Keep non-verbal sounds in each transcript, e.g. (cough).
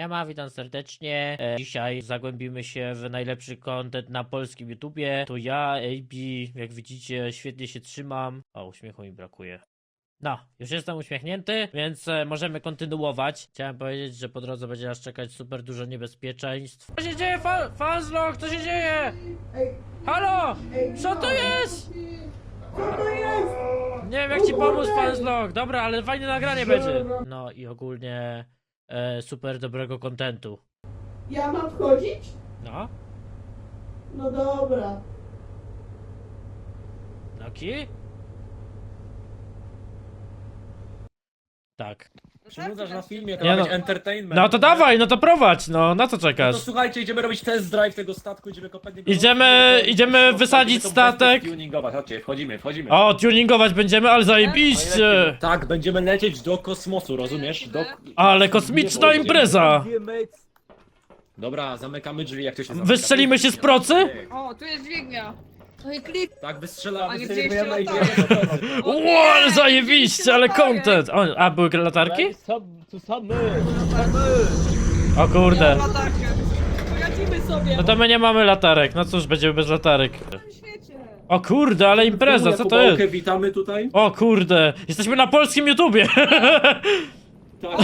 Siema, witam serdecznie. E, dzisiaj zagłębimy się w najlepszy content na polskim YouTubie. To ja, AB, jak widzicie, świetnie się trzymam. O, uśmiechu mi brakuje. No, już jestem uśmiechnięty, więc e, możemy kontynuować. Chciałem powiedzieć, że po drodze będzie nas czekać super dużo niebezpieczeństw. Co się dzieje, fa Fazlok? Co się dzieje? Halo? Co to jest? Co to jest? Nie wiem jak ci pomóc, Fazlok. Dobra, ale fajne nagranie będzie. No i ogólnie e, super dobrego kontentu. Ja mam wchodzić? No, No dobra. Noki? Tak. Przynudzasz na filmie, to Nie ma no. być entertainment. No to dawaj, no to prowadź, no na co No czekasz? to słuchajcie, idziemy robić test drive tego statku, idziemy niego. Idziemy- idziemy wysadzić statek. Tuningować, chodźcie, wchodzimy, wchodzimy. O, tuningować będziemy, ale zajebiście! Tak, będziemy lecieć do kosmosu, rozumiesz? Do... Ale kosmiczna impreza! Dobra, zamykamy drzwi, jak to się zamyka. Wystrzelimy się z procy? O, tu jest dźwignia. No i klik. Tak, wystrzelamy, A nie wystrzelimy gdzieś i procy. Ło, ale zajebiście, ale content! O, a były latarki? O kurde. latarkę. Poradzimy sobie. No to my nie mamy latarek, no cóż, będziemy bez latarek. W świecie. O kurde, ale impreza, co to Kubałkę jest? witamy tutaj. O kurde, jesteśmy na polskim YouTubie! (laughs) Tak,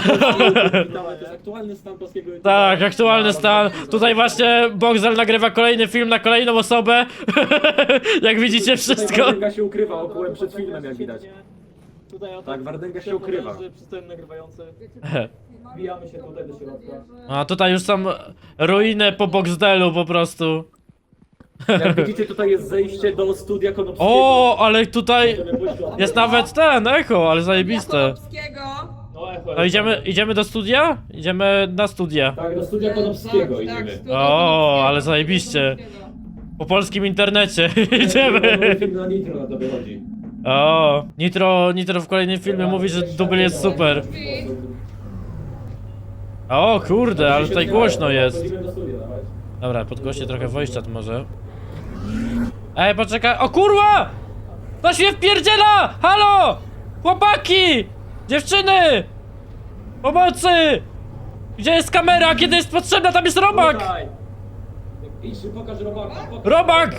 witamy, to jest aktualny stan polskiego (laughs) YouTube'a. Tak, aktualny stan. Tutaj właśnie Boxel nagrywa kolejny film na kolejną osobę. (laughs) Jak widzicie, Tutaj wszystko. Wardęga się ukrywa, okułem przed filmem, jak widać. Tutaj o Tak, Wardęga się ukrywa. Że przystojny nagrywający. (laughs) Wbijamy się tutaj do środka. A tutaj już są ruiny po Boxdelu po prostu. Jak widzicie, tutaj jest zejście do studia Konopskiego. O, ale tutaj Możemy pójść do- jest nawet ten echo, ale zajebiste. Konopskiego. No idziemy, idziemy do studia? Idziemy na studia. Tak, do studia Konopskiego Tak, idziemy. studio O, ale zajebiście. Po polskim internecie (laughs) idziemy. film na Nitro na to wychodzi. O, Nitro, Nitro w kolejnym filmie mówi, że dubel jest super. O kurde, ale tutaj głośno jest. Wchodzimy do studia, dawaj. Dobra, podgłośnie trochę voice chat może. Ej, poczekaj. O kurwa! Ktoś mnie wpierdziela! Halo! Chłopaki! Dziewczyny! Pomocy! Gdzie jest kamera? Kiedy jest potrzebna? Tam jest robak! Tutaj. Idź, pokaż robaka. Pokaż Robak!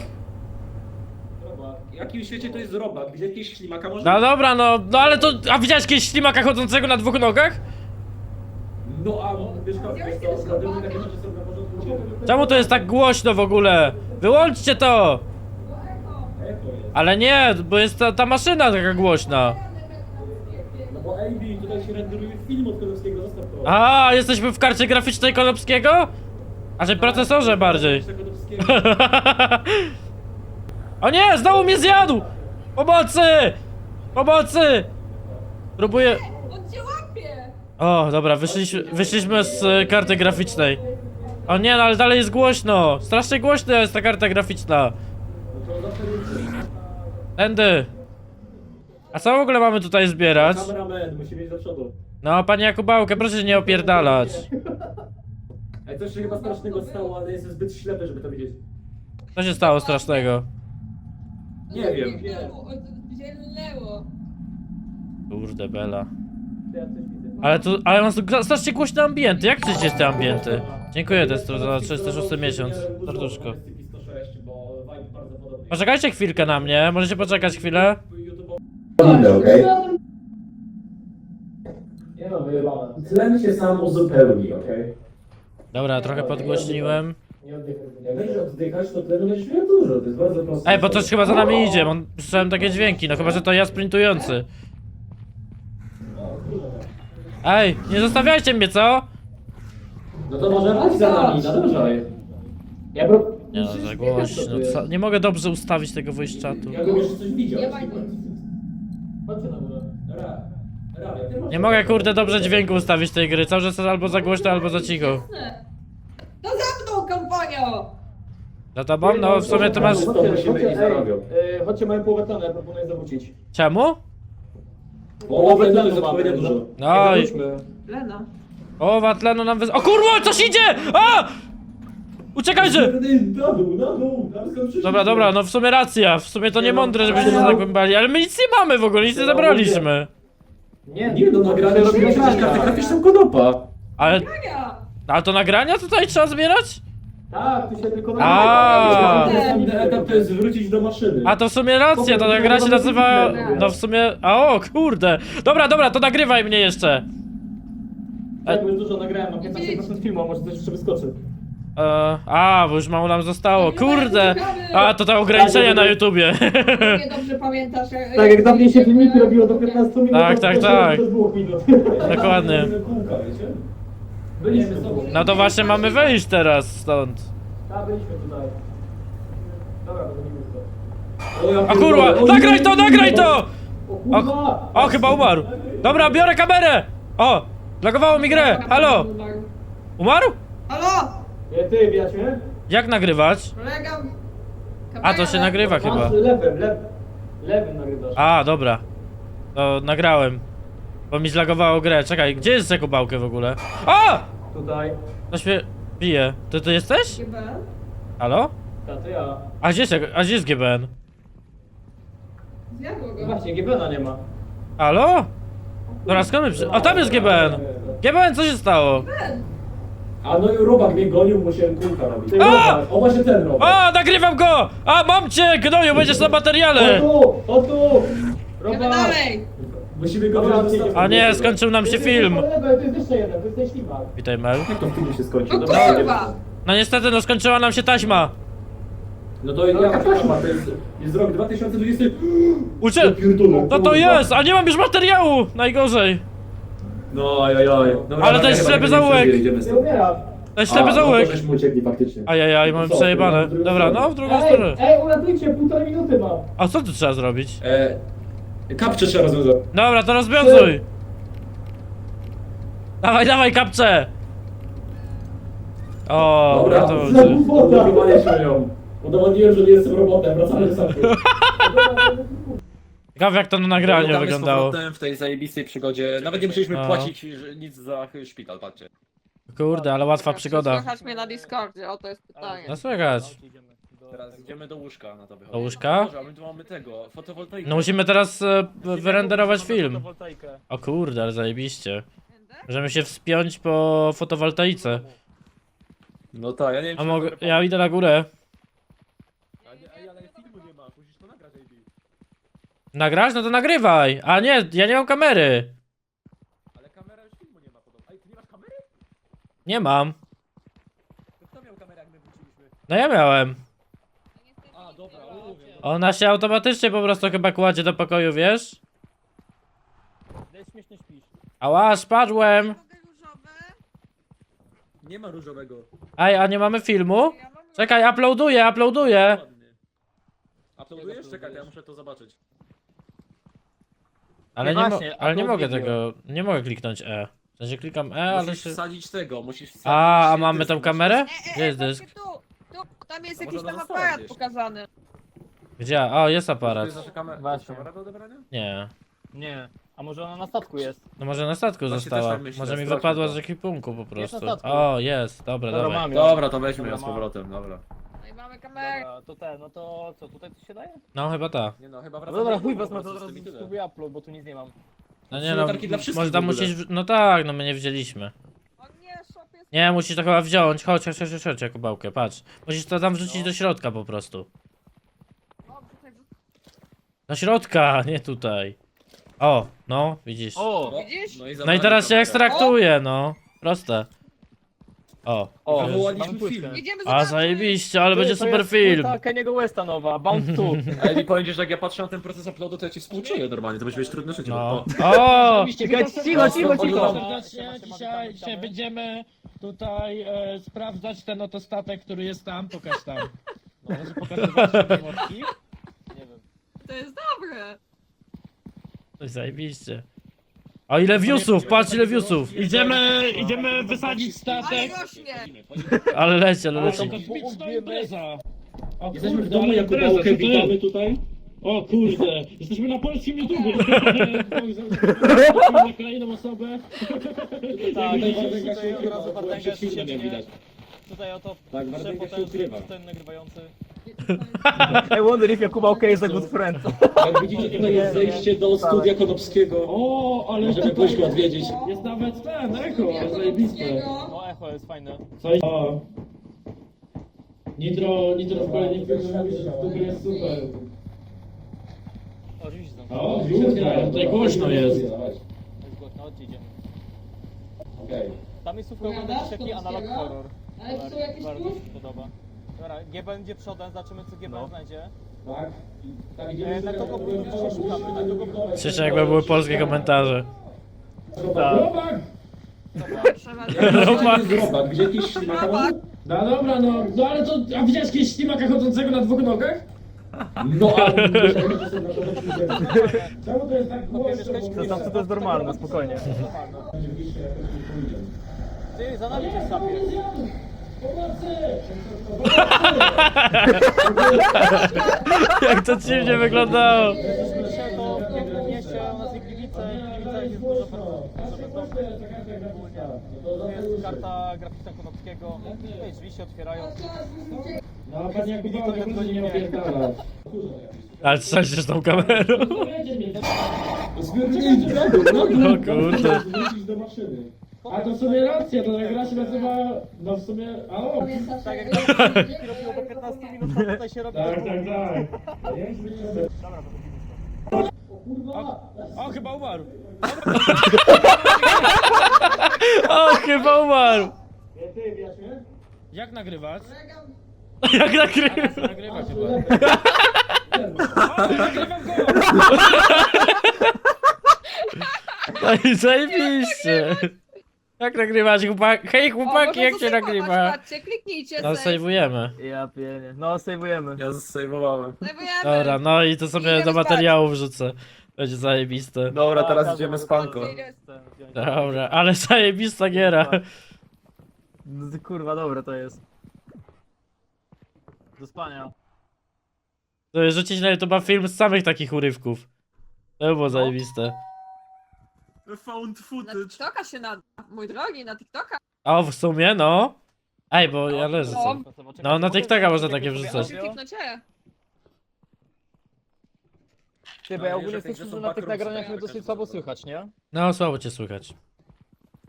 Robak. W jakim świecie to jest robak? Gdzie jakieś ślimaka może? No dobra, no, no ale to... A widziałeś kiedyś ślimaka chodzącego na dwóch nogach? No a wiesz, takie rzeczy sobie na porządku dziennym. Czemu to jest tak głośno w ogóle? Wyłączcie to! Echo jest. Ale nie, bo jest ta, ta maszyna taka głośna. No bo AB, się renderuje film od Konopskiego, zostaw to. A, jesteśmy w karcie graficznej Konopskiego? A że procesorze bardziej. Konopskiego. (laughs) O nie, znowu mnie zjadł! Pomocy! Pomocy! Próbuję... On cię łapie. O, dobra, wyszliśmy, wyszliśmy z e, karty graficznej. O nie, no ale dalej jest głośno. Strasznie głośna jest ta karta graficzna. Tędy. A co w ogóle mamy tutaj zbierać? Kameraman, musi mieć do przodu. No, panie Jakubałkę, proszę się nie opierdalać. Ej, coś się chyba strasznego stało, ale jestem zbyt ślepy, żeby to widzieć. Co się stało strasznego? Nie wiem. Zielnęło, Zielnęło. Kurde, Bela. Ja coś widzę. Ale tu, ale mam strasznie głośne ambienty. Jak chcecie te ambienty? Dziękuję, Destro, za 36 miesiąc. Serduszko. Poczekajcie chwilkę na mnie, możecie poczekać chwilę? Okej? Nie no, wyjebane. Tlen się sam uzupełni, okej? Dobra, trochę podgłośniłem. Nie oddychaj. Jak będziesz oddychać, to tlenu będziesz miał dużo, to jest bardzo proste. Ej, bo coś chyba za nami idzie, bo słyszałem takie dźwięki, no chyba, że to ja sprintujący. Ej, nie zostawiajcie mnie, co? No to może chodź za nami, nadążaj. Ja bro... Nie no, za głośno, co? nie mogę dobrze ustawić tego voice chatu. Ja bym jeszcze coś widział. Nie ma nic. Chodźcie na górę. Ra, ra, ty masz- Nie mogę, kurde, dobrze dźwięku ustawić tej gry, cały czas jest albo za głośno, albo za cicho. To za mną, kompanio. Za tobą? No, w sumie ty masz... To musimy Chodźcie, i zarobią. ej, y, Chodźcie, tlenu, ja proponuję zawrócić. Czemu? Połowę tlenu jest odpowiednio dużo. No i... Lena. Połowa tlenu nam wys... O kurwa, coś idzie! A! Uciekajcie! Na dół, na dół, tam. Dobra, dobra, no w sumie racja, w sumie to nie mądre, żebyśmy się zagłębiali, ale my nic nie mamy w ogóle, nic nie zabraliśmy. Nie, Nie no, nagrałem robimy przecież kartę graficzną konopa. Ale, Kaga. A to nagrania tutaj trzeba zbierać? Tak, tu się tylko A. Następny etap to jest wrócić do maszyny. A to w sumie racja, to ta gra się nazywa... No w sumie... A o, kurde. Dobra, dobra, to nagrywaj mnie jeszcze. Tak, bo już dużo nagrałem, mam 15% filmu, a może coś jeszcze wyskoczy. E, a, bo już mało nam zostało. Kurde. A, to te ograniczenia na YouTubie. Nie (laughs) dobrze pamiętasz. jak- Tak, jak dawniej się filmiki robiło do 15 minut, Tak, to tak, to tak. do 2 minut. Dokładnie. Kółka, wiecie? Byliśmy tu. No to właśnie mamy wyjść teraz stąd. Tak, byliśmy tutaj. Dobra, zrobimy to. O, ja A pierdolę, kurwa, o nagraj to, nie, nagraj to! O kurwa! O, chyba umarł. Dobra, biorę kamerę. O, lagowało mi grę. Halo, umarł? Halo! Nie, ty, mnie? Jak nagrywać? Kolega... A, to się nagrywa chyba. Masz lewym, lewym. Lewym nagrywasz. A, dobra. To nagrałem. Bo mi zlagowało grę. Czekaj, gdzie jest Zekubałkę w ogóle? A! Tutaj. Ktoś mnie bije. Ty tu jesteś? GBN? Halo? Ta, to ja. A gdzie jest, a gdzie jest GBN? Zjadło No go. właśnie, GBN nie ma. Halo? Dobra, skąd my przy... O, tam jest GBN! GBN, co się stało? A no i robak mnie gonił, musiałem kółka robić. Ty, A! robak. O, właśnie ten robak. A, nagrywam go! A, mam cię, gnoju, będziesz na O materiale! tu, o tu! Idziemy Robak! dalej! Musimy go Dobra, A nie, skończył nam się film. To jest jeszcze jeden, to jest ten. Witaj, Mel. Jak to w filmie się skończy? No Dobra, kurwa! No niestety, no skończyła nam się taśma. No to ja taśma, to jest, jest rok 2020. Uczę... Pierdolę, No to jest, a nie mam już materiału! Najgorzej. No ajajaj. Dobra, Ale to jest chyba ślepy nie zaułek. Idziemy Nie. To jest ślepy. No to żeśmy uciekli faktycznie. Ajajaj, mam Co, przejebane. w drugą Dobra, stronę? no w drugą Ej, stronę. ej, uratujcie, półtorej minuty mam. A co tu trzeba zrobić? E, kapcze trzeba rozwiązać. Dobra, to rozwiązuj. Dawaj, dawaj, kapcze. O, Dobra, to znowu woda. Udowodniliśmy ją. Udowodniłem, że nie jestem robotem. Wracamy do samego. (laughs) Ciekawe jak to na nagraniu Witamy z wyglądało. powrotem w tej zajebistej przygodzie. Nawet nie musieliśmy No. płacić że nic za szpital, patrzcie. Kurde, ale łatwa przygoda. Słychać mnie na Discordzie, o to jest pytanie. No słychać. Teraz idziemy do łóżka na to wychodzi. Do łóżka? Boże, a my tu mamy tego, fotowoltaikę. No musimy teraz e, wyrenderować film. O kurde, ale zajebiście. Możemy się wspiąć po fotowoltaice. No tak, ja nie wiem A czy mogę, ja idę na górę. pomysł. Ale, ale filmu nie ma, musisz to nagrać, AB. Nagrasz? No to nagrywaj. A nie, ja nie mam kamery. Ale kamera już filmu nie ma podobno. Ej, ty nie masz kamery? Nie mam. To kto miał kamerę jak my wróciliśmy? No ja miałem. A, dobra, wiem. Ona się automatycznie po prostu chyba kładzie do pokoju, wiesz? śmiesznie śpisz. Ała, spadłem. Nie ma różowego. Ej, a nie mamy filmu? Czekaj, uploaduję, uploaduję. Ładny. Uploadujesz? Czekaj, to ja muszę to zobaczyć. Ale Nie, nie, mo- właśnie, ale nie mogę tego, nie mogę kliknąć E. W sensie klikam E, ale Musisz się... wsadzić tego, musisz wsadzić... A, a dysk, mamy tą kamerę? E, Gdzie jest dysk? Tu, tu, tam jest jakiś może tam na aparat pokazany. Gdzie? O, jest To aparat. jest nasza kamera. Właśnie. kamera do odebrania? Nie. Nie, a może ona na statku jest? No może na statku Właśnie została. też tak myślę, Może mi wypadła to. z ekwipunku po Jest prostu. na statku. O, jest, dobra, Dobra, dawaj. mam ją. Dobra, to weźmy ją z powrotem, dobra. No mamy kamerę. Dobra, to ten, no to co, tutaj coś się daje? No chyba tak. Nie no, chyba No wracamy dobra, do chuj po na to i tyle. spróbuję upload, bo tu nic nie mam. No nie no, latarki dla wszystkich może tam w ogóle. musisz... No tak, no my nie wzięliśmy. O nie, szop jest... Nie, musisz to chyba wziąć. Chodź, chodź, chodź, chodź, Jakubałkę, patrz. Musisz to tam wrzucić do środka po prostu. O, tutaj wrzucę. Do środka, nie tutaj. O, no, widzisz. O! No, Widzisz? No i, No i teraz się ekstraktuje, no. Proste. O. O, Wywołaliśmy płytkę. film. A zobaczyć. zajebiście, ale Ty, będzie super jest film. płyta Keniego Westa nowa, Bound 2. Ale mi powiem, że jak ja patrzę na ten proces uploadu, to ja ci współczuję normalnie, to będzie mieć trudne życie. No. (laughs) O, O! Cicho, cicho, cicho. Serdecznie, dzisiaj, dzisiaj będziemy tutaj e, sprawdzać ten oto statek, który jest tam. Pokaż tam. No, może pokazywać. Nie wiem. To jest dobre. To jest zajebiście. O ile viewsów, patrz ile viewsów. Idziemy, idziemy wysadzić Ale statek. rośnie. Ale leci, ale leci. Jesteśmy w domu, jak Kubałkę witamy tutaj. O kurde, jesteśmy na polskim YouTubie. (laughs) na kolejną osobę. Tak, tutaj się od razu się. Tutaj oto Tak, się ukrywa. ten nagrywający. I wonder if Jakuba OK is a good friend. Jak widzicie, tutaj jest zejście do studia Konopskiego. O, ale Możemy pójść odwiedzić. jest nawet ten, echo, Jakiego? No echo. jest fajne. Coś... O. Nitro, nitro w kolejnym filmie mówi, że w ogóle jest super. O, drzwi się otwierają, tutaj głośno jest. Jest głośno, chodźcie idziemy. Okej. Tam jest jakiś taki analog horror. Ale tu są jakieś Bardzo mi się podoba. Dobra, G będzie przodem, zobaczymy co G znajdzie. Tak. Tak, E, na kogo sobie- dzisiaj szukamy? Na kogo Słyszę jakby były polskie komentarze. Robak! Robak. Robak, gdzie jakiś ślimaka. No dobra, no, no ale to, a widziałeś kiedyś ślimaka chodzącego na dwóch nogach? No, a myślałem, że sobie na to wrócimy. Czemu to jest tak głośno? Zastawcy to jest normalne, spokojnie. Ty, za nami jest sapiens. (laughs) Jak to dziwnie wyglądało. To w pięknym mieście, u nas jest Gliwice i w Gliwicach jest dużo bezdomnych. To jest karta graficzna Konopskiego. No drzwi się otwierają. No, panie Jakubowi, jak to nie opierdala. Ale trzęsiesz tą kamerą. Zbiornik no, O kurde. Wrócić do maszyny. A to w sumie racja, to gra się nazywa, no w sumie, a o, Tak jak robiło do 15 minut, to tutaj się robi. tak, tak, tak. O, chyba umarł. O, chyba umarł. Jak nagrywać? (laughs) Jak nagrywa. Nagrywać chyba. No i zajebiście. Jak nagrywać chłopak? Hej chłopaki, jak się nagrywa? Patrzcie, kliknijcie No save. sejwujemy. Ja pienię. No, sejwujemy. Ja zasejmowałem. Saveujemy. Dobra, no i to sobie Idziemy do spać. materiału wrzucę. Będzie zajebiste. Dobra, teraz idziemy tak, spanko. Dobra, ale zajebista giera. No, to kurwa, dobre to jest. Do spania. To jest rzucić na YouTube film z samych takich urywków. To by było zajebiste. Found Na footage. TikToka się nada. Mój drogi, na TikToka. O, w sumie, no. Ej, bo ja leżę No. sobie. No, na TikToka można takie wrzucać. Muszę kliknąć E. Ty, bo No, ja nie, ogólnie że słyszę, że że są na tych nagraniach tak, mnie dosyć słabo słychać, nie? No, słabo cię słychać.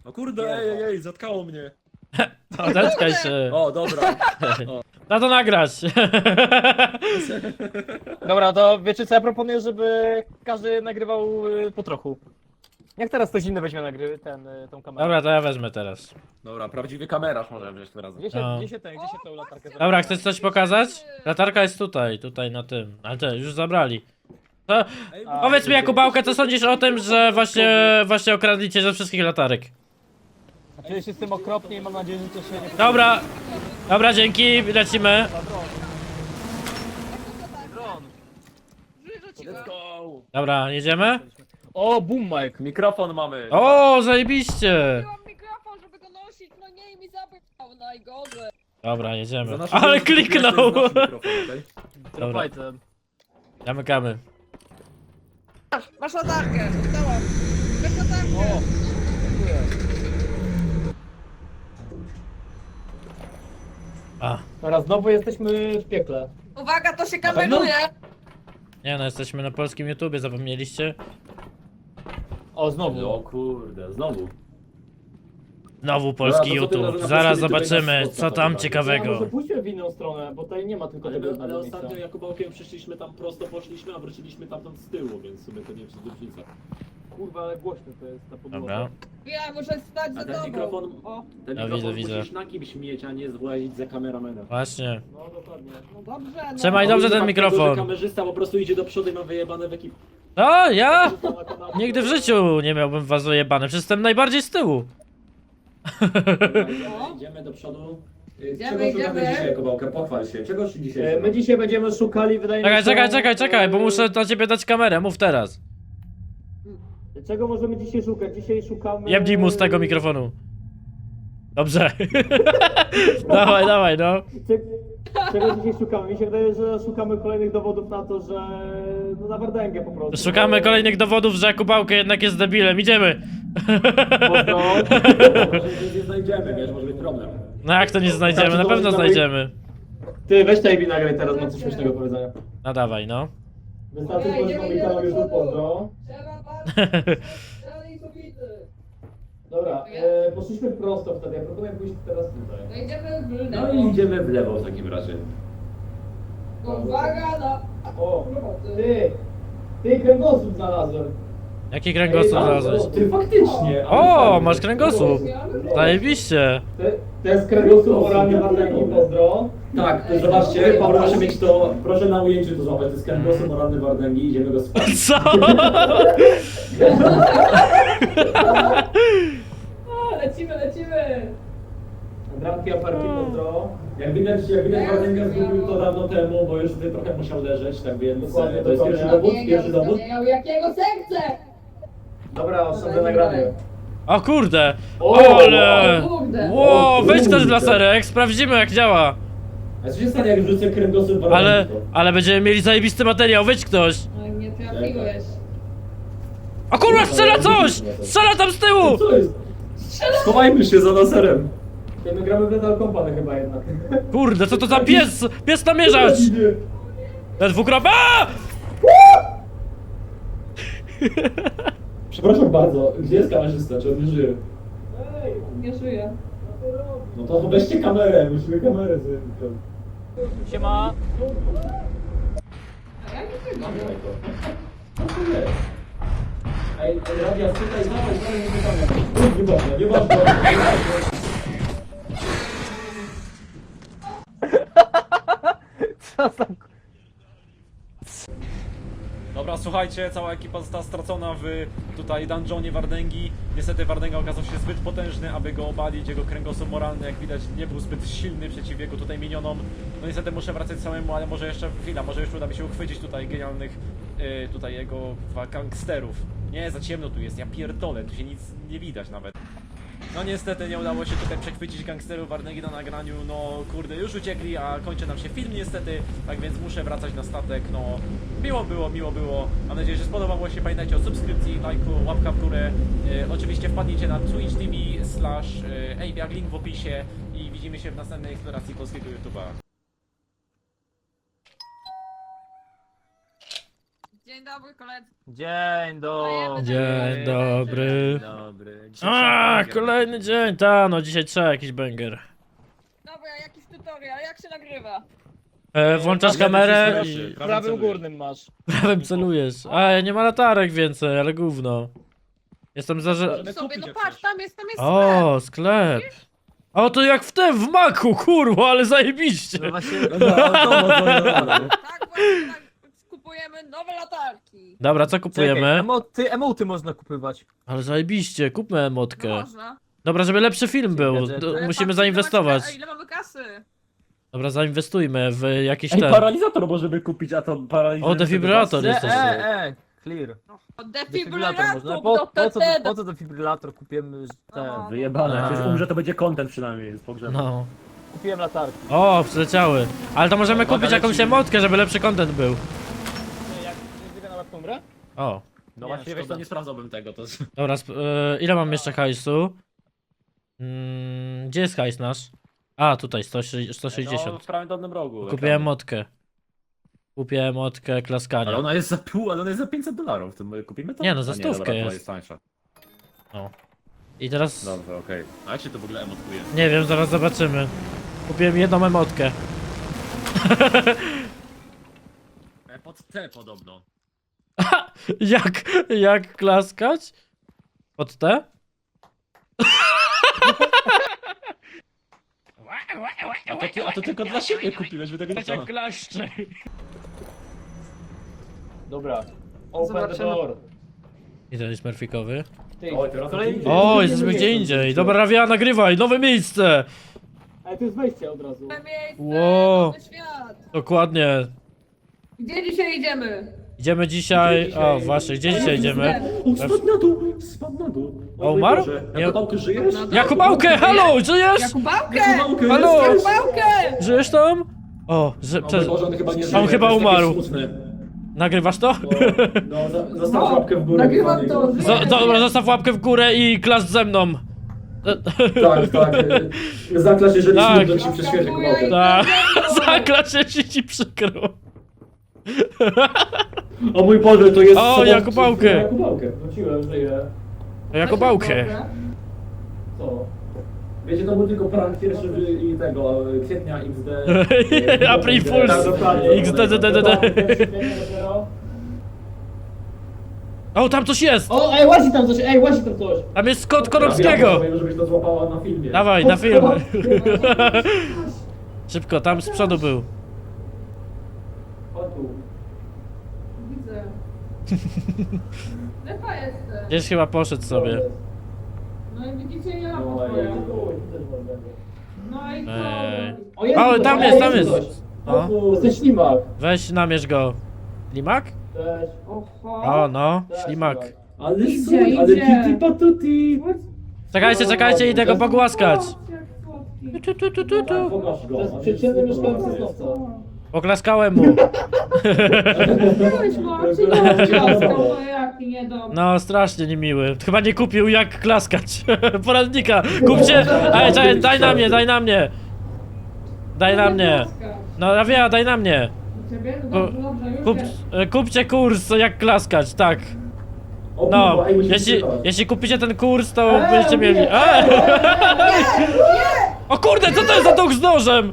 O kurde, ej, ej, ej, zatkało mnie. (laughs) Odeczkaj się. O, dobra. (laughs) Na to nagrać. (laughs) Dobra, to wiecie co ja proponuję, żeby każdy nagrywał y, po trochu. Jak teraz ktoś inny weźmie nagry ten, y, tą kamerę? Dobra, to ja wezmę teraz. Dobra, prawdziwy kameraż może wziąć teraz. Gdzie się, No. gdzie się ten, gdzie się tą latarkę Dobra, chcesz coś pokazać? Latarka jest tutaj, tutaj na tym. Ale te, już zabrali. To, Ej, A, powiedz mi Jakubałka, co sądzisz o tym, że właśnie, właśnie okradli cię ze wszystkich latarek? Czuję się z tym okropnie i mam nadzieję, że to się nie Dobra, dobra, dzięki, lecimy. Dron. Let's go. Dobra, jedziemy? O, boom mic. Mikrofon mamy. O, zajebiście. Mam mikrofon, żeby go nosić, no nie i mi zabrał, najgorzej. Dobra, Za jedziemy. Ale kliknął. jest nasz mikrofon, okej? Dobra. Zamykamy. Masz, masz latarkę, dostałam. Masz latarkę. O, dziękuję. A, Dobra, znowu jesteśmy w piekle. Uwaga, to się kameruje. nie no, jesteśmy na polskim YouTubie, zapomnieliście? O, znowu. O kurde, znowu. Znowu polski Dobra, to co ty, YouTube. na Zaraz zobaczymy, co tam to ciekawego. może pójdźmy w inną stronę, bo tutaj nie ma tylko Ale, tego ale jednego ostatnio miejsca. Jakubałkiem przyszliśmy tam prosto, poszliśmy, a wróciliśmy tamtąd z tyłu, więc w sumie to nie jest różnica. Kurwa, ale głośno to jest ta podłoga. Dobra. Ja muszę stać za A ten tobą. mikrofon, O, ten No, mikrofon widzę, musisz widzę. na kimś mieć, a nie zwolić za kameramena. Właśnie. No, dokładnie. no dobrze, no. Trzymaj dobrze ten Fakt tego, że mikrofon. kamerzysta po prostu idzie do przodu i ma wyjebane w ekipie. O, ja? Nigdy w życiu nie miałbym was ujebane, przecież jestem najbardziej z tyłu. Idziemy, idziemy do przodu. Y, Idziemy, Czego szukamy idziemy. dzisiaj, Kowałka? Pochwal się. Czego dzisiaj E, My szukamy? dzisiaj będziemy szukali, wydaje mi Czekaj, się... czekaj, czekaj, czekaj, bo muszę na ciebie dać kamerę, mów teraz. Czego możemy dzisiaj szukać? Dzisiaj szukamy... Jebnij mu z tego mikrofonu. Dobrze. (laughs) dawaj, dawaj, no. Cze- Czego dzisiaj szukamy? Mi się wydaje, że szukamy kolejnych dowodów na to, że... No na Wardęgę po prostu. Szukamy kolejnych dowodów, że Kubałka jednak jest debilem. Idziemy. Pozdro. Może nic nie znajdziemy, wiesz, może być problem. No jak to nie znajdziemy? Na pewno znajdziemy. Ty, weź tej nagraj teraz, mam coś śmiesznego do powiedzenia. No dawaj, no. Wystarczy, że do przodu. pozdro. Trzeba bardzo. (laughs) Dobra, e, poszliśmy prosto wtedy, ja proponuję pójść teraz tutaj. No idziemy w No lewo. i idziemy w lewo w takim razie. Uwaga na... O, ty! Ty kręgosłup znalazłem. Jaki kręgosłup znalazłeś? Ty faktycznie! ale O, fajnie. masz kręgosłup. Zajebiście. To, to jest kręgosłup oralny Wardęgi, pozdro. Tak, to zobaczcie, proszę mieć to, proszę na ujęciu to złapać, to jest kręgosłup oralny Wardęgi, idziemy go spać. Co? (laughs) O, lecimy, lecimy. Bramki aperki, pozdro. Jak widać, jak widać Wardęga zgubił to dawno temu, bo już tutaj trochę musiał leżeć, tak więc Dokładnie, to jest pierwszy dowód, pierwszy dowód. Miał jakiego serce? Dobra, osobne nagranie. O kurde. O, Ale. O kurde. Ło, weź ktoś kurde. dla serek, sprawdzimy jak działa. A co się stanie, jak wrzucę kręgosłup Wardęgi? Ale, ale będziemy mieli zajebisty materiał, weź ktoś. No nie trafiłeś. O kurwa, strzela coś! Strzela tam z tyłu! Co jest? Schowajmy się za laserem. Ty, My gramy w Lethal Company chyba jednak. Kurde, co to za pies? Pies namierzacz! Idzie. Te dwukrop... A! (laughs) Przepraszam bardzo, gdzie jest kamerzysta, czy on nie żyje? Nie żyję. No to weźcie kamerę, musimy kamerę sobie Siema. A ja nie żyję. Ej, ej, radia, czytaj, dawaj, dawaj, nie pytania. Nieważne, nieważne. Słuchajcie, cała ekipa została stracona w tutaj dungeonie Wardęgi. Niestety Wardęga okazał się zbyt potężny, aby go obalić. Jego kręgosłup moralny, jak widać, nie był zbyt silny przeciw jego tutaj minionom. No niestety muszę wracać samemu, ale może jeszcze chwila, może jeszcze uda mi się uchwycić tutaj genialnych, yy, tutaj jego dwa gangsterów. Nie, za ciemno tu jest, ja pierdolę, tu się nic nie widać nawet. No niestety nie udało się tutaj przechwycić gangsterów Warnegi na nagraniu, no kurde, już uciekli, a kończy nam się film niestety, tak więc muszę wracać na statek, no miło było, miło było, mam nadzieję, że spodobało się, pamiętajcie o subskrypcji, lajku, łapka w górę, e, oczywiście wpadnijcie na Twitch TV slash e, link w opisie i widzimy się w następnej eksploracji polskiego YouTube'a. Dobry koledzy. Dzień dobry. Dzień dobry. Dobry. A, kolejny dzień, ta, no dzisiaj trzeba jakiś banger. Dobra, jakiś tutorial, jak się nagrywa? E, włączasz kamerę i Prawy Prawym górnym masz. prawym celujesz. A, nie ma latarek więcej, ale gówno. Jestem za... że- Możemy Sobie, kupić, no jak patrz, tam jest, tam jest sklep. O, sklep. O, to jak w tym, w maku, kurwa, ale zajebiście. No właśnie, Tak właśnie tak, kupujemy nowe latarki. Dobra, co Czekaj, kupujemy? emoty, emoty można kupywać. Ale zajebiście, kupmy No emotkę. można. Dobra, żeby lepszy film był, gadżety. do, Ale musimy patrz, zainwestować. Ile mamy, ile mamy kasy? Dobra, zainwestujmy w jakiś Ej, ten... paralizator możemy kupić, a to paralizator. O, defibrylator E, jest też. e, e, clear. O, Defibrylator można. Po, do po, co, po co defibrylator kupimy te... No. Wyjebane, jak ktoś umrze to będzie content przynajmniej z pogrzebu. No. Kupiłem latarki. O, przyleciały. Ale to możemy Uwaga, kupić jakąś lecimy. emotkę, żeby lepszy content był. Nie, Jak nie na łeb umrę? O. No Nie, właśnie, wiesz, szkoda. to nie sprawdzałbym tego, to jest... Dobra, sp- e, ile mam jeszcze hajsu? Mm, gdzie jest hajs nasz? A, tutaj, 100, No, 160. w prawym dolnym rogu. Kupiłem ekranu. emotkę. Kupiłem emotkę Ale klaskania. ona jest za pół, ale ona jest za 500 dolarów, to my kupimy to? Nie, no, za A stówkę dobra, to jest. jest tańsza. I teraz... Dobrze, okej. A jak się to w ogóle emotkuje? Nie wiem, zaraz zobaczymy. Kupiłem jedną emotkę. E, Pod T podobno. (laughs) Jak, jak klaskać? Pod T? A to, ty, a to tylko dla siebie kupiłeś, wy tego nie chciałem. klaszcze. Dobra. Open the Zobaczymy. door. I ten jest. Ty, Oj, teraz Kolejny- O, jesteśmy gdzie indziej. Dobra, Rawia, nagrywaj, nowe miejsce. Ale to jest wejście od razu. Nowe miejsce, Ło. nowy świat. Dokładnie. Gdzie dzisiaj idziemy? Idziemy dzisiaj... O, właśnie, gdzie dzisiaj idziemy? O, spadł na dół! Spadł na dół! O, mój umarł? Boże. Nie. Jakubałkę, żyjesz? Jakubałkę, halo, żyjesz? Jakubałkę! Jakubałkę, Halo! Jakubałkę! Żyjesz tam? O, że, O mój przez... Boże, on chyba nie On żyje, chyba umarł. smutne. Nagrywasz to? No, no, za- zostaw łapkę w górę. Nagrywam to. Zo- dobra, zostaw łapkę w górę i klasz ze mną. Tak, tak. e, Zaklacz, jeżeli Tak. smutno ci przyświeży Jakubałkę. Tak, (laughs) zaklacz się ci przykro. O mój Boże, to jest... O, sobot- Jakubałkę. Jakubałkę. Wróciłem, żyję. Jakubałkę. Co? Wiecie, to był tylko prank pierwszy wy- i tego, e, kwietnia XD. (laughs) April Fools. Tak, dokładnie. XDDDD. O, tam coś jest! O, ej, łazi tam coś, ej, łazi tam coś. Tam jest Scott Ja Konopskiego! wiem, żebyś to złapała na filmie. Dawaj, na film. (laughs) Szybko, tam z przodu był. Chodź tu. Widzę. Lepa jestem. Gdzieś chyba poszedł sobie. No i widzicie ja No, twoja. ej, No i co? Ej. O, jest O, tam jest, tam jest. coś. No. To jest ten ślimak. Weź namierz go. Limak? Cześć. Oho. O, no, Cześć, ślimak. Ale Idzie, słuchaj, ale idzie. patuti. Czekajcie, czekajcie, idę go pogłaskać. Jak słodki. Tu, tu, tu, tu, tu. Pokaż go. To jest przeciętny. Poklaskałem mu. No ciasto, jaki niedobry. Strasznie niemiły. Chyba nie kupił jak klaskać. (laughs) Poradnika. Kupcie. Ej, daj, daj na mnie, daj na mnie. Daj na mnie. No, Rawia, daj na mnie. Ciebie? Dobrze, dobrze, już Kup, jest. e, kupcie kurs, jak klaskać, tak. O, No, kurwa, ej, musimy jeśli, jeśli kupicie ten kurs, to będziecie mieli... Ej! (laughs) O kurde, co to jest za duch z nożem?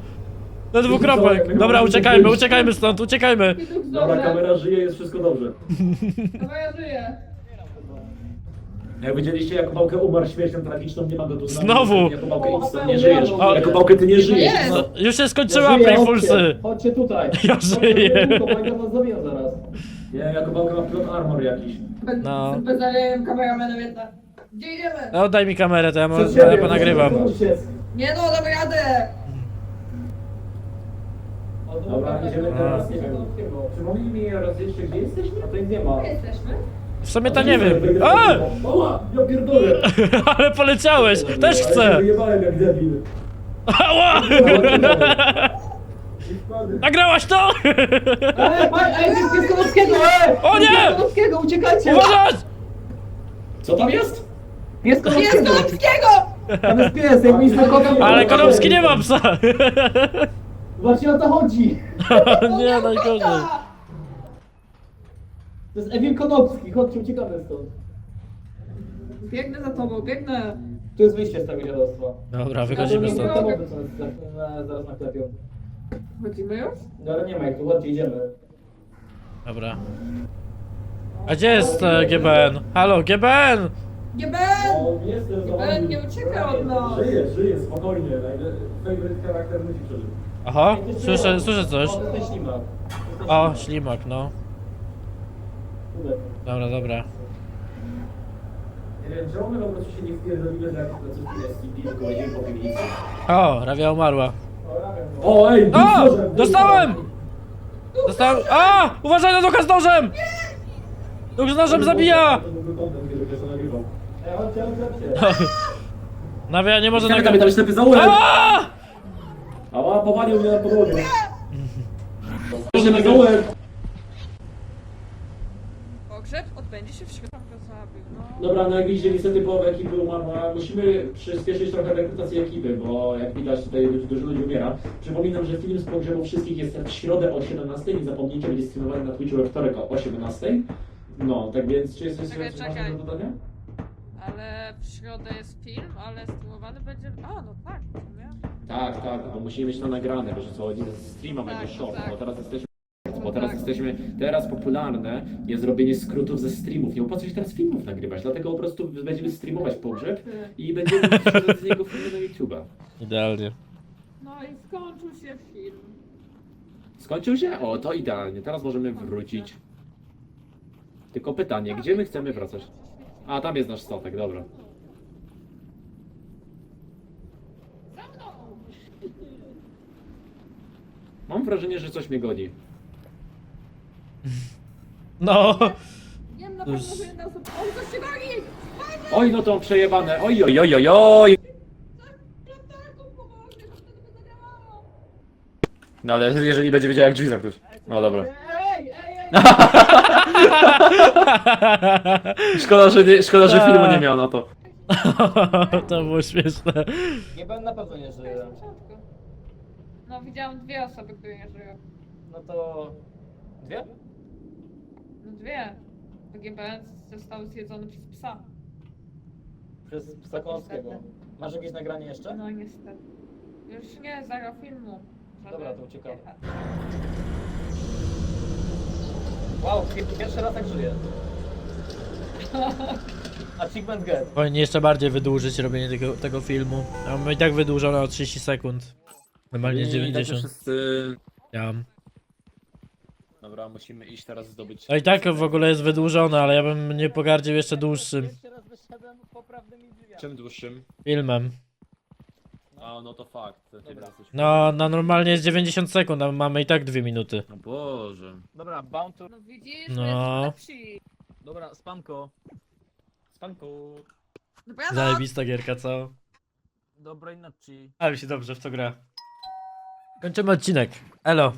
Na dwukropek. Dobra, uciekajmy, uciekajmy stąd, uciekajmy. Dobra, dobrze. kamera żyje, jest wszystko dobrze. Dobra, ja żyję. Jak widzieliście, Jakubałkę umarł śmiercią tragiczną, nie ma go tu z nami. Znowu. Jakubałkę, idź stąd, O, nie żyjesz. o, Jakubałkę, ty nie żyjesz. jest. No, już się skończyła April chodźcie. Tutaj. (laughs) Ja żyję. Kolega nas zabiją zaraz. Nie, Jakubałka ma plot armor jakiś. Bez, No. bez zalejem kameramenem jednak. Gdzie idziemy? No, daj mi kamerę, to ja, mo- Przed ja siebie, ponagrywam. Nie no, dam radę. Dobra, idziemy teraz, nie wiem. Przypomnij mi raz jeszcze, gdzie jesteśmy? A to nic nie ma. Gdzie jesteśmy? W sumie to nie wiem. A! Oła, ja pierdolę. (laughs) Ale poleciałeś, też Ja chcę. wyjebałem jak debil. Ała! Nagrałaś to? Ej, ej, ej! O nie! Pies Konopskiego, uciekajcie! Uważać! Co tam jest? Jest! Konopskiego! Tam jest pies, jak Konopskiego. Ale Konopski nie ma psa! (laughs) Właśnie o to chodzi. (laughs) Nie, najgorzej. To jest Emil Konopski, chodźcie, uciekamy stąd. Biegnę za tobą, biegnę. Tu jest wyjście z tego dziadostwa. Dobra, wychodzimy stąd. Samochody są na- na- zaraz naklepią. Chodzimy już? No ale nie ma jak tu, chodźcie, idziemy. Dobra. A gdzie jest e, GBN? Halo, GBN! Nie będę! O, jestem za Ben, wami. nie ucieka od nas. Żyję, żyję, spokojnie. Najle- Favorite charakter musi przeżyć. Aha, słyszę, słyszę coś. O, to jest ślimak. O, ślimak, no. Dobra, dobra. Po prostu się nie wpierdolimy dla jakichś placówki SCP, tylko idziemy po piwnicy. O, Rawia umarła. O, ej! O! nożem, Dostałem! Dostałem... A! Uważaj na ducha z nożem! Duch z nożem zabija! Nawia nie może Tam nagrać. tam ślepy zaułek! A! Ała, powalił mnie na podłogę. Ślepy zaułek! Pogrzeb odbędzie się w zabił, no. Dobra, no jak widzicie, niestety połowa ekipy umarła. Musimy przyspieszyć trochę rekrutację ekipy, bo jak widać tutaj dużo, ludzi umiera. Przypominam, że film z pogrzebu wszystkich jest w środę o 17. Nie zapomnijcie, będzie streamowany na Twitchu we wtorek o 18. No, tak więc, czy jest coś Czekaj, do dodania? Ale w środę jest film, ale streamowany będzie... A, no tak, w sumie. Tak, tak, bo musimy mieć to nagrane, bo że co chodzi, streama Tak, będzie short, tak. bo teraz jesteśmy... Bo No teraz tak. jesteśmy, teraz popularne jest robienie skrótów ze streamów. Nie opłaca się teraz filmów nagrywać, dlatego po prostu będziemy streamować pogrzeb i będziemy z niego filmy na YouTube'a. Idealnie. No i skończył się film. Skończył się? O, to idealnie. Teraz możemy wrócić. Tylko pytanie, gdzie my chcemy wracać? A, tam jest nasz statek, dobra. Mam wrażenie, że coś mnie goni. No. Wiem na pewno, Już- że jedna osoba... O, coś się goni! Oj, no to przejebane. Oj, oj, oj, oj, oj. Latarką poważnie, to wtedy by zadziałało. No ale jeżeli będzie wiedział jak drzwi zamknąć. No dobra. Ej, ej, ej! (laughs) Szkoda, że, nie, szkoda, że Tak. filmu nie miał na to. (laughs) To było śmieszne. Nie będę na pewno nie żyje. No widziałam dwie osoby, które nie żyją. No to... Dwie? No dwie. GBN został zjedzony przez psa. Przez psa Konopskiego. Masz jakieś nagranie jeszcze? No niestety. Już nie, zero filmu. Żeby Dobra, to uciekamy. jechać. Wow, pi- pierwszy raz tak żyję. (laughs) Achievement get. Powinien jeszcze bardziej wydłużyć robienie tego, tego filmu. A mamy i tak wydłużone o 30 sekund. Normalnie 90. wszyscy... Ja. Dobra, musimy iść teraz zdobyć... A i tak w ogóle jest wydłużone, ale ja bym nie pogardził jeszcze dłuższym Pierwszy raz wyszedłem poprawnymi drzwiami. Czym dłuższym? filmem. A, no to fakt. Ty Dobra. jesteś- No, na normalnie jest 90 sekund, a mamy i tak 2 minuty. O Boże. Dobra, bound to... No widzisz, No. no. jest lepsi. Dobra, spanko. Spanku. Dobra, no. Zajebista gierka, co? Dobrej nocy. Ale mi się dobrze w to gra. Kończymy odcinek. Elo.